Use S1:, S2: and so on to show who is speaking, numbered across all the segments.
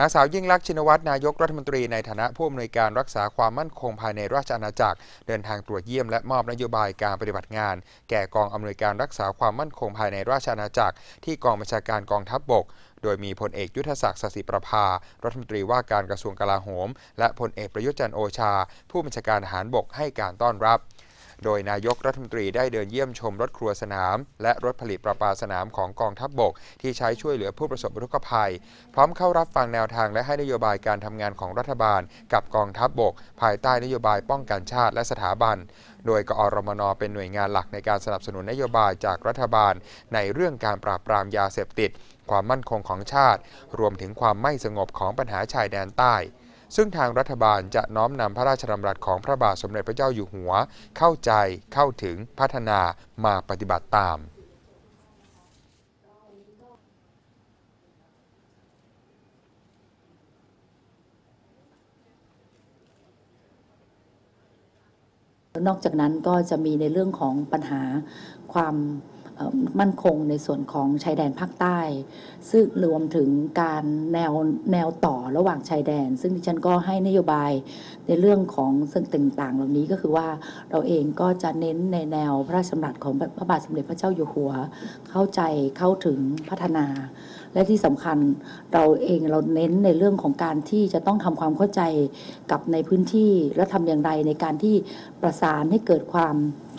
S1: นางสาวยิ่งลักษณ์ชินวัตรนายกรัฐมนตรีในฐานะผู้อำนวยการรักษาความมั่นคงภายในราชอาณาจักร เดินทางตรวจเยี่ยมและมอบนโยบายการปฏิบัติงาน แก่กองอำนวยการรักษาความมั่นคงภายในราชอาณาจักร ที่กองบัญชาการกองทัพบบก โดยมีพลเอกยุทธศักดิ์สสิประภา รัฐมนตรีว่าการกระทรวงกลาโหม และพลเอกประยุทธ์จันโอชา ผู้บัญชาการทหารบกให้การต้อนรับ โดยนายกรัฐมนตรีได้เดินเยี่ยมชมรถครัวสนาม และรถผลิตประปาสนามของกองทัพบบก ที่ใช้ช่วยเหลือผู้ประสบอุทกภัย พร้อมเข้ารับฟังแนวทางและให้นโยบายการทำงานของรัฐบาล กับกองทัพบบก ภายใต้นโยบายป้องกันชาติและสถาบัน โดยกอรมนเป็นหน่วยงานหลักในการสนับสนุนนโยบายจากรัฐบาล ในเรื่องการปราบปรามยาเสพติด ความมั่นคงของชาติ รวมถึงความไม่สงบของปัญหาชายแดนใต้ ซึ่งทางรัฐบาลจะน้อมนำพระราชดำรัสของพระบาทสมเด็จพระเจ้าอยู่หัว เข้าใจเข้าถึงพัฒนามาปฏิบัติตาม
S2: นอกจากนั้นก็จะมีในเรื่องของปัญหาความ มั่นคงในส่วนของชายแดนภาคใต้ ซึ่งรวมถึงการแนวแนวต่อระหว่างชายแดน ซึ่งดิฉันก็ให้นโยบายในเรื่องของสิ่งต่างๆ เหล่านี้ก็คือว่าเราเองก็จะเน้นในแนวพระราชดำรัสของพระบาทสมเด็จพระเจ้าอยู่หัว เข้าใจเข้าถึงพัฒนา และที่สำคัญเราเองเราเน้นในเรื่องของการที่จะต้องทำความเข้าใจกับในพื้นที่และทำอย่างไรในการที่ประสานให้เกิดความ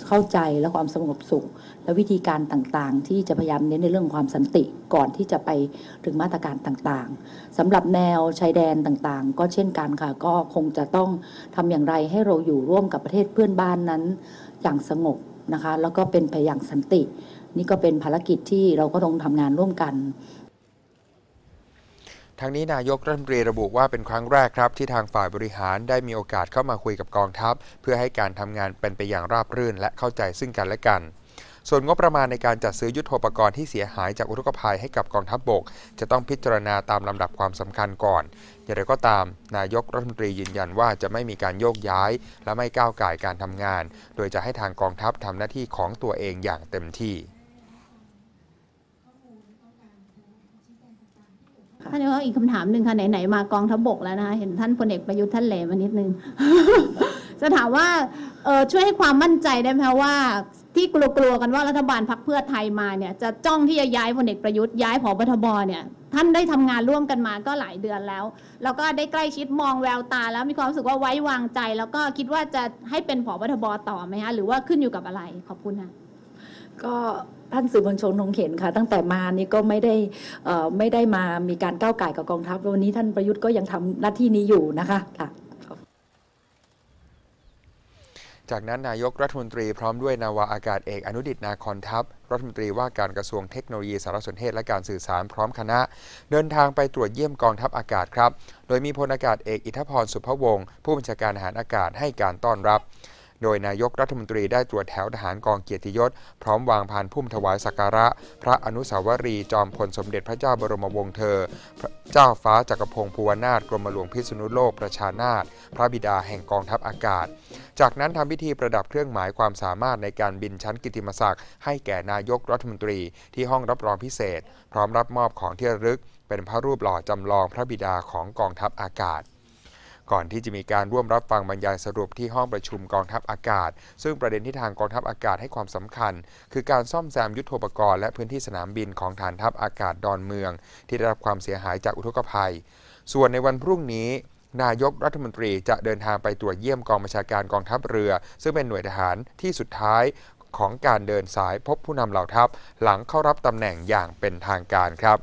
S2: เข้าใจและความสงบสุข และวิธีการต่างๆ ที่จะพยายามเน้นในเรื่องของความสันติก่อนที่จะไปถึงมาตรการต่างๆสำหรับแนวชายแดนต่างๆ ก็เช่นกันค่ะก็คงจะต้องทำอย่างไรให้เราอยู่ร่วมกับประเทศเพื่อนบ้านนั้น อย่างสงบนะคะแล้วก็เป็นไปอย่างสันติ นี่ก็เป็นภารกิจที่เราก็ต้องทำงานร่วมกัน
S1: ทั้งนี้นายกรัฐมนตรีระบุว่าเป็นครั้งแรกครับ ที่ทางฝ่ายบริหารได้มีโอกาสเข้ามาคุยกับกองทัพ เพื่อให้การทำงานเป็นไปอย่างราบรื่น และเข้าใจซึ่งกันและกัน ส่วนงบประมาณในการจัดซื้อยุทโธปกรณ์ที่เสียหายจากอุทกภัยให้กับกองทัพบบก จะต้องพิจารณาตามลำดับความสำคัญก่อนอย่างไรก็ตาม นายกรัฐมนตรียืนยันว่าจะไม่มีการโยกย้าย และไม่ก้าวไก่การทำงาน โดยจะให้ทางกองทัพทำหน้าที่ของตัวเองอย่างเต็มที่
S3: ท่านนายกอีกคำถามหนึ่งค่ะไหนๆมากองทัพบกแล้วนะคะเห็นท่านพลเอกประยุทธ์ท่านเหลมานิดนึง จะถามว่าเออช่วยให้ความมั่นใจได้ไหมคะว่า ที่กลัวๆกันว่ารัฐบาลพักเพื่อไทยมาเนี่ยจะจ้องที่จะย้ายพลเอกประยุทธ์ย้ายผบทบเนี่ยท่านได้ทำงานร่วมกันมาก็หลายเดือนแล้ว แล้วก็ได้ใกล้ชิดมองแววตาแล้วมีความรู้สึกว่าไว้วางใจ แล้วก็คิดว่าจะให้เป็นผบทบต่อไหมคะหรือว่าขึ้นอยู่กับอะไรขอบคุณค่ะ
S2: ก็ท่านสื่อมวลชนคงเห็นค่ะ ตั้งแต่มานี่ก็ไม่ได้ไม่ได้มามีการก้าวไก่กับกองทัพวันนี้ท่านประยุทธ์ก็ยังทำหน้าที่นี้อยู่นะคะค่ะ
S1: จากนั้นนายกรัฐมนตรีพร้อมด้วยนาวาอากาศเอกอนุดิตนาคอนทัพ รัฐมนตรีว่าการกระทรวงเทคโนโลยีสารสนเทศและการสื่อสารพร้อมคณะ เดินทางไปตรวจเยี่ยมกองทัพอากาศครับ โดยมีพลอากาศเอกอิทธพรสุภวงศ์ผู้บัญชาการทหารอากาศให้การต้อนรับ โดยนายกรัฐมนตรีได้ตรวจแถวทหารกองเกียรติยศ พร้อมวางพานพุ่มถวายสักการะ พระอนุสาวรีย์จอมพลสมเด็จพระเจ้าบรมวงศ์เธอ เจ้าฟ้าจักรพงศ์ภูวนาถกรมหลวงพิษณุโลกประชานาถพระบิดาแห่งกองทัพอากาศ จากนั้นทำพิธีประดับเครื่องหมายความสามารถในการบินชั้นกิติมศักดิ์ให้แก่นายกรัฐมนตรีที่ห้องรับรองพิเศษ พร้อมรับมอบของที่ระลึก เป็นพระรูปหล่อจำลองพระบิดาของกองทัพอากาศ ก่อนที่จะมีการร่วมรับฟังบรรยายสรุปที่ห้องประชุมกองทัพอากาศ ซึ่งประเด็นที่ทางกองทัพอากาศให้ความสำคัญ คือการซ่อมแซมยุทโธปกรณ์และพื้นที่สนามบินของฐานทัพอากาศดอนเมือง ที่ได้รับความเสียหายจากอุทกภัย ส่วนในวันพรุ่งนี้นายกรัฐมนตรีจะเดินทางไปตรวจเยี่ยมกองบัญชาการกองทัพเรือ ซึ่งเป็นหน่วยทหารที่สุดท้ายของการเดินสายพบผู้นำเหล่าทัพ หลังเข้ารับตำแหน่งอย่างเป็นทางการครับ